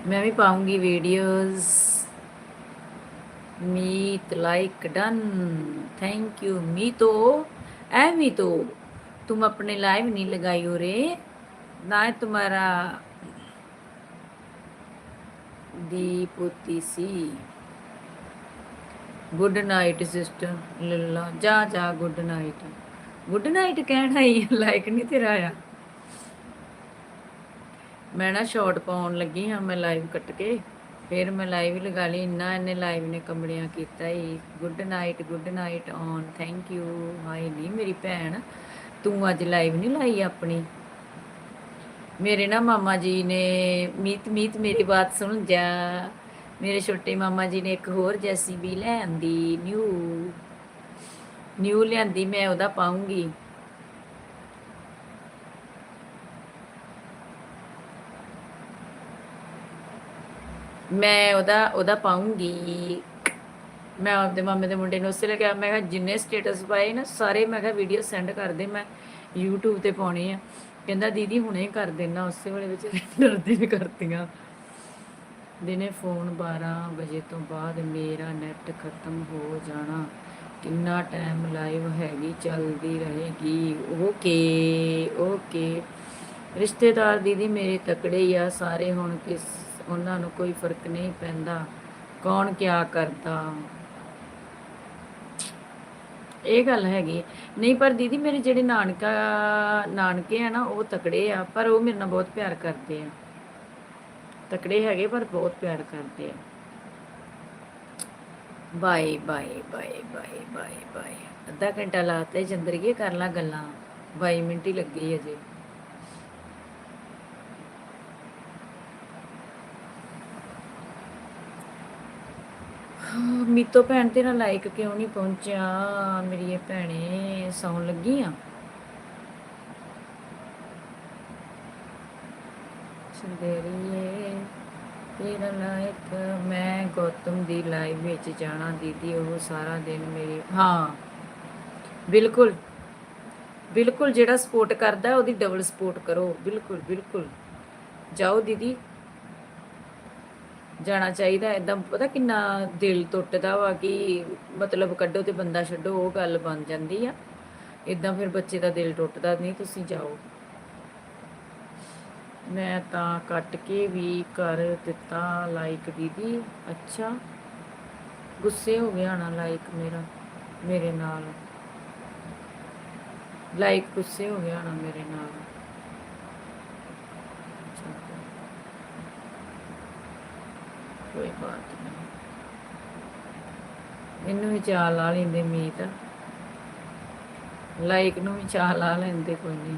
मैं भी पाऊँगी वीडियोस। मीत, लाइक, डन। Thank you. मी तो ऐ मी तो तुम अपने लाइव नहीं लगाई हो रे। ना तुम्हारा दीपोती सी। गुड नाइट, सिस्टर लल्ला। जा जा, गुड नाइट। ਗੁੱਡ ਨਾਈਟ ਕਹਿਣਾ ਹੀ ਲਾਈਕ ਨਹੀਂ ਤੇਰਾ ਆ ਮੈਂ ਨਾ ਸ਼ਾਰਟ ਪਾਉਣ ਲੱਗੀ ਹਾਂ, ਮੈਂ ਲਾਈਵ ਕੱਟ ਕੇ। ਫਿਰ ਮੈਂ ਲਾਈਵ ਹੀ ਲਗਾ ਲਈ, ਇੰਨਾ ਇਹਨੇ ਲਾਈਵ ਨੇ ਕਮੜਿਆਂ ਕੀਤਾ ਹੀ। ਗੁੱਡ ਨਾਈਟ ਗੁੱਡ ਨਾਈਟ ਔਨ ਥੈਂਕ ਯੂ ਹਾਈ ਨਹੀਂ ਮੇਰੀ ਭੈਣ, ਤੂੰ ਅੱਜ ਲਾਈਵ ਨਹੀਂ ਲਾਈ ਆਪਣੀ। ਮੇਰੇ ਨਾ ਮਾਮਾ ਜੀ ਨੇ, ਮੀਤ ਮੀਤ ਮੇਰੀ ਬਾਤ ਸੁਣ ਜਾ। ਮੇਰੇ ਛੋਟੇ ਮਾਮਾ ਜੀ ਨੇ ਇੱਕ ਹੋਰ ਜੈਸੀਬੀ ਲੈ ਆਂਦੀ ਨਿਊ ਨਿਊ ਲਿਆਂਦੀ ਮੈਂ ਉਹਦਾ ਪਾਉਂਗੀ। ਮੈਂ ਉਹਦਾ ਉਹਦਾ ਪਾਉਂਗੀ। ਮੈਂ ਆਪਦੇ ਮਾਮੇ ਦੇ ਮੁੰਡੇ ਨੂੰ ਉਸੇ ਲਗਿਆ ਮੈਂ ਕਿਹਾ ਜਿੰਨੇ ਸਟੇਟਸ ਪਾਏ ਨਾ, ਸਾਰੇ ਮੈਂ ਕਿਹਾ ਵੀਡੀਓ ਸੈਂਡ ਕਰ ਦੇ, ਮੈਂ YouTube ਤੇ ਪਾਉਣੇ ਆ। ਕਹਿੰਦਾ, ਦੀਦੀ ਹੁਣੇ ਕਰ ਦੇਣਾ। ਉਸੇ ਵੇਲੇ ਵਿੱਚ ਡਰਦੇ ਵੀ ਕਰਤੀਆਂ। ਦਿਨੇ ਫੋਨ 12 ਵਜੇ ਤੋਂ ਬਾਅਦ ਮੇਰਾ ਨੈਟ ਖਤਮ ਹੋ ਜਾਣਾ। ਕਿੰਨਾ ਟਾਈਮ ਲਾਈਵ ਹੈਗੀ, ਚੱਲਦੀ ਰਹੇਗੀ। ਓਕੇ ਓਕੇ ਰਿਸ਼ਤੇਦਾਰ ਦੀਦੀ ਮੇਰੇ ਤਕੜੇ ਹੀ ਆ, ਸਾਰੇ ਹੁਣ ਕਿਸ, ਉਹਨਾਂ ਨੂੰ ਕੋਈ ਫ਼ਰਕ ਨਹੀਂ ਪੈਂਦਾ। ਕੌਣ ਕਿਆ ਕਰਦਾ? ਇਹ ਗੱਲ ਹੈਗੀ। ਨਹੀਂ, ਪਰ ਦੀਦੀ ਮੇਰੇ ਜਿਹੜੇ ਨਾਨਕਾ, ਨਾਨਕੇ ਆ ਨਾ, ਉਹ ਤਕੜੇ ਆ, ਪਰ ਉਹ ਮੇਰੇ ਨਾਲ ਬਹੁਤ ਪਿਆਰ ਕਰਦੇ ਆ। ਤਕੜੇ ਹੈਗੇ, ਪਰ ਬਹੁਤ ਪਿਆਰ ਕਰਦੇ ਆ। Bye bye bye bye bye bye. ਅੱਧਾ ਘੰਟਾ ਲਾਤੇ ਚੰਦਰਗੇ ਕਰ ਲਾ ਗੱਲਾਂ। 22 ਮਿੰਟ ਹੀ ਲੱਗੇ ਅਜੇ। ਮੀਤੋ ਭੈਣ ਤੇਰਾ ਲਾਈਕ ਕਿਉਂ ਨਹੀਂ ਪਹੁੰਚਿਆ? ਮੇਰੀ ਇਹ ਭੈਣੇ, ਸੌਣ ਲੱਗੀ ਆ? ਸੰਦੇਰੀਏ ਮੇਰਾ ਲਾਇਕ ਮੈਂ ਗੌਤਮ ਦੀ ਲਾਈਵ ਵਿੱਚ ਜਾਣਾ, ਦੀਦੀ, ਉਹ ਸਾਰਾ ਦਿਨ ਮੇਰੀ, ਹਾਂ, ਬਿਲਕੁਲ ਬਿਲਕੁਲ ਜਿਹੜਾ ਸਪੋਰਟ ਕਰਦਾ, ਉਹਦੀ ਡਬਲ ਸਪੋਰਟ ਕਰੋ, ਬਿਲਕੁਲ ਬਿਲਕੁਲ, ਜਾਓ ਦੀਦੀ, ਜਾਣਾ ਚਾਹੀਦਾ ਐਦਾਂ ਪਤਾ ਕਿੰਨਾ ਦਿਲ ਟੁੱਟਦਾ ਵਾ ਕਿ ਮਤਲਬ ਕੱਢੋ ਤੇ ਬੰਦਾ ਛੱਡੋ, ਉਹ ਗੱਲ ਬਣ ਜਾਂਦੀ ਆ ਇਦਾਂ ਫਿਰ ਬੱਚੇ ਦਾ ਦਿਲ ਟੁੱਟਦਾ, ਨਹੀਂ ਤੁਸੀਂ ਜਾਓ। ਮੈਂ ਤਾਂ ਕੱਟ ਕੇ ਵੀ ਕਰ ਦਿੱਤਾ ਲਾਈਕ ਦੀਦੀ। ਅੱਛਾ। ਗੁੱਸੇ ਹੋ ਗਿਆ ਨਾ ਲਾਈਕ ਮੇਰਾ ਮੇਰੇ ਨਾਲ। ਲਾਈਕ ਗੁੱਸੇ ਹੋ ਗਿਆ ਨਾ ਮੇਰੇ ਨਾਲ। ਅੱਛਾ, ਕੋਈ ਬਾਤ ਨਹੀਂ। ਇਹਨੂੰ ਵੀ ਚਾਲ ਲਾ ਲੈਂਦੇ ਮੀਤ। ਲਾਈਕ ਨੂੰ ਵੀ ਚਾਲ ਲਾ ਲੈਂਦੇ ਕੋਈ ਨਹੀਂ।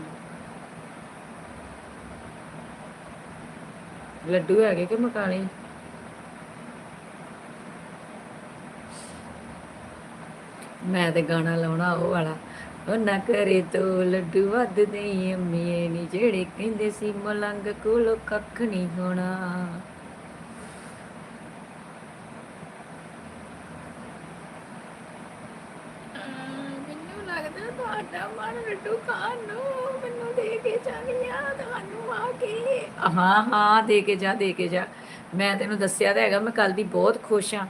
ਲੱਡੂ ਹੈਗੇ ਕਿ ਮਕਾਣੇ? ਮੈਂ ਤੇ ਗਾਣਾ ਲਾਉਣਾ ਉਹ ਵਾਲਾ। ਉਹ ਨਾ ਕਰੇ ਤੋ ਲੱਡੂ ਵੱਧਦੇ ਅੰਮੀਏ ਨੀ ਜਿਹੜੇ ਕਹਿੰਦੇ ਸੀ ਮਲੰਗ ਕੋਲ ਕੱਖ ਨਹੀਂ ਹੋਣਾ। ਮੈਨੂੰ ਲੱਗਦਾ ਤੁਹਾਡਾ ਮਨ ਲੱਡੂ ਖਾਣ ਨੂੰ ਮੈਨੂੰ ਦੇ ਕੇ ਜਾਣੀਆਂ ਤੁਹਾਨੂੰ ਹਾਂ ਹਾਂ, ਦੇ ਕੇ ਜਾ, ਦੇ ਕੇ ਜਾ। ਮੈਂ ਤੈਨੂੰ ਦੱਸਿਆ ਤਾਂ ਹੈਗਾ, ਮੈਂ ਕੱਲ ਦੀ ਬਹੁਤ ਖੁਸ਼ ਹਾਂ।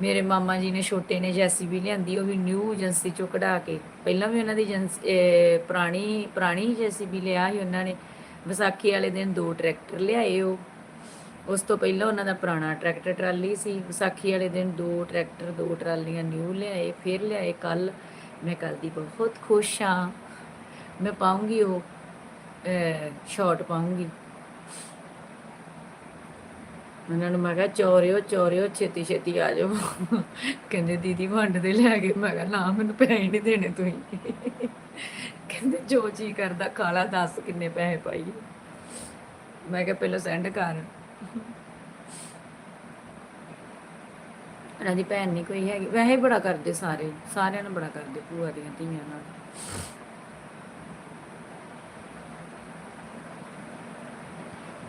ਮੇਰੇ ਮਾਮਾ ਜੀ ਨੇ, ਛੋਟੇ ਨੇ ਜੈਸੀਬੀ ਲਿਆਂਦੀ, ਉਹ ਵੀ ਨਿਊ ਏਜੰਸੀ ਚੋਂ ਕਢਾ ਕੇ। ਪਹਿਲਾਂ ਵੀ ਉਹਨਾਂ ਦੀ ਏਜੰਸੀ, ਇਹ ਪੁਰਾਣੀ ਪੁਰਾਣੀ ਜੈਸੀਬੀ ਲਿਆ ਸੀ ਉਹਨਾਂ ਨੇ। ਵਿਸਾਖੀ ਵਾਲੇ ਦਿਨ ਦੋ ਟਰੈਕਟਰ ਲਿਆਏ ਉਹ। ਉਸ ਤੋਂ ਪਹਿਲਾਂ ਉਹਨਾਂ ਦਾ ਪੁਰਾਣਾ ਟਰੈਕਟਰ ਟਰਾਲੀ ਸੀ। ਵਿਸਾਖੀ ਵਾਲੇ ਦਿਨ ਦੋ ਟਰੈਕਟਰ, ਦੋ ਟਰਾਲੀਆਂ ਨਿਊ ਲਿਆਏ, ਫਿਰ ਲਿਆਏ ਕੱਲ ਮੈਂ ਕੱਲ ਦੀ ਬਹੁਤ ਖੁਸ਼ ਹਾਂ। ਮੈਂ ਪਾਉਂਗੀ ਉਹ। ਸ਼ਾਰਟ ਪਾਉਂਗੀ। ਉਹਨਾਂ ਨੂੰ ਮੈਂ ਕਿਹਾ, ਚੋਰਿਓ ਚੋਰਿਓ, ਛੇਤੀ ਛੇਤੀ ਆ ਜਾਓ। ਕਹਿੰਦੇ, ਦੀਦੀ ਵੰਡ ਦੇ ਲੈ ਕੇ ਮੈਂ ਕਿਹਾ, ਨਾ, ਮੈਨੂੰ ਪੈਸੇ ਨਹੀਂ ਦੇਣੇ ਤੁਸੀਂ। ਕਹਿੰਦੇ, ਜੋ ਜੀ ਕਰਦਾ, ਖਾਲਾ ਦੱਸ ਕਿੰਨੇ ਪੈਸੇ ਪਾਈਏ। ਮੈਂ ਕਿਹਾ, ਪਹਿਲਾਂ ਸੈਂਡ ਕਰ। ਉਹਨਾਂ ਦੀ ਭੈਣ ਨਹੀਂ ਕੋਈ ਹੈਗੀ। ਵੈਸੇ ਬੜਾ ਕਰਦੇ ਸਾਰੇ, ਸਾਰਿਆਂ ਨੂੰ ਬੜਾ ਕਰਦੇ ਭੂਆ ਦੀਆਂ ਧੀਆਂ ਨਾਲ।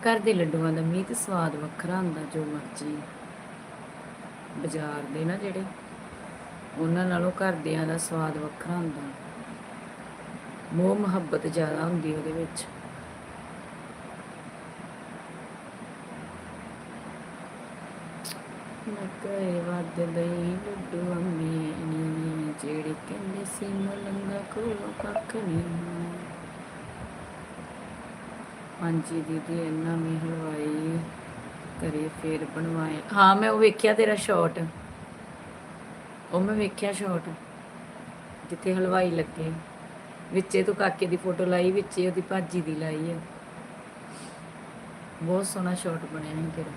ਘਰ ਦੇ ਲੱਡੂਆਂ ਦਾ ਮੀਤ ਸਵਾਦ ਵੱਖਰਾ ਹੁੰਦਾ ਜੋ ਮਰਜ਼ੀ ਬਾਜ਼ਾਰ ਦੇ ਨਾ ਜਿਹੜੇ। ਉਹਨਾਂ ਨਾਲੋਂ ਘਰ ਦਿਆਂ ਦਾ ਸਵਾਦ ਵੱਖਰਾ ਹੁੰਦਾ। ਮੋਹ ਮੁਹੱਬਤ ਜ਼ਿਆਦਾ ਹੁੰਦੀ ਉਹਦੇ ਵਿੱਚ। ਮੈਂ ਵੱਧ ਲਈ ਲੱਡੂ ਅੰਮੀ ਨੀ, ਜਿਹੜੇ ਕਹਿੰਦੇ ਸੀ ਮਲੰਗਾ ਕੋਲੋਂ ਕੱਖ ਨਹੀਂ ਹਾਂਜੀ, ਦੀਦੀ ਇਹਨਾਂ ਵੀ ਹਲਵਾਈ ਕਰੇ ਫੇਰ ਬਣਵਾਏ। ਹਾਂ, ਮੈਂ ਉਹ ਵੇਖਿਆ ਤੇਰਾ ਸ਼ਾਟ ਉਹ ਮੈਂ ਵੇਖਿਆ ਸ਼ਾਟ ਜਿੱਥੇ ਹਲਵਾਈ ਲੱਗੇ। ਵਿੱਚੇ ਤੂੰ ਕਾਕੇ ਦੀ ਫੋਟੋ ਲਾਈ, ਵਿੱਚੇ ਉਹਦੀ ਭਾਜੀ ਦੀ ਲਾਈ ਆ। ਬਹੁਤ ਸੋਹਣਾ ਸ਼ਾਟ ਬਣਿਆ ਸੀ ਤੇਰਾ।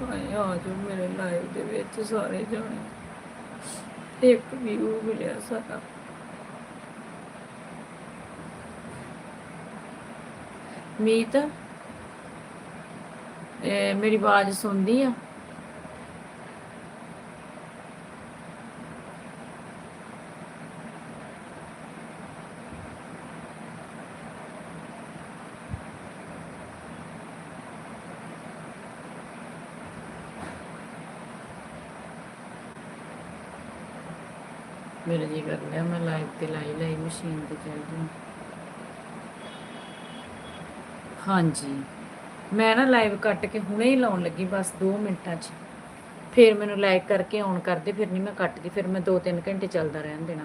ਭਾਈ ਜੋ ਮੇਰੇ ਲਾਈਵ ਦੇ ਵਿੱਚ ਸਾਰੇ ਜਾਣੇ। ਇੱਕ ਵੀਊ ਮਿਲਿਆ ਸਾਰਾ ਮੀਤ ਇਹ ਮੇਰੀ ਆਵਾਜ਼ ਸੁਣਦੀ ਆ ਮੇਰਾ ਕਰ ਲਿਆ ਮੈਂ ਲਾਈਵ ਤੇ ਲਾਈ ਲਾਈ ਮਸ਼ੀਨ ਤੇ ਚੱਲ ਜੂ ਹਾਂਜੀ। ਮੈਂ ਨਾ ਲਾਈਵ ਕੱਟ ਕੇ ਹੁਣੇ ਹੀ ਲਾਉਣ ਲੱਗੀ, ਬਸ 2 ਮਿੰਟਾਂ 'ਚ। ਫਿਰ ਮੈਨੂੰ ਲਾਈਕ ਕਰਕੇ ਔਨ ਕਰਦੇ, ਫਿਰ ਨਹੀਂ ਮੈਂ ਕੱਟਦੀ, ਫਿਰ ਮੈਂ 2-3 ਘੰਟੇ ਚੱਲਦਾ ਰਹਿਣ ਦੇਣਾ।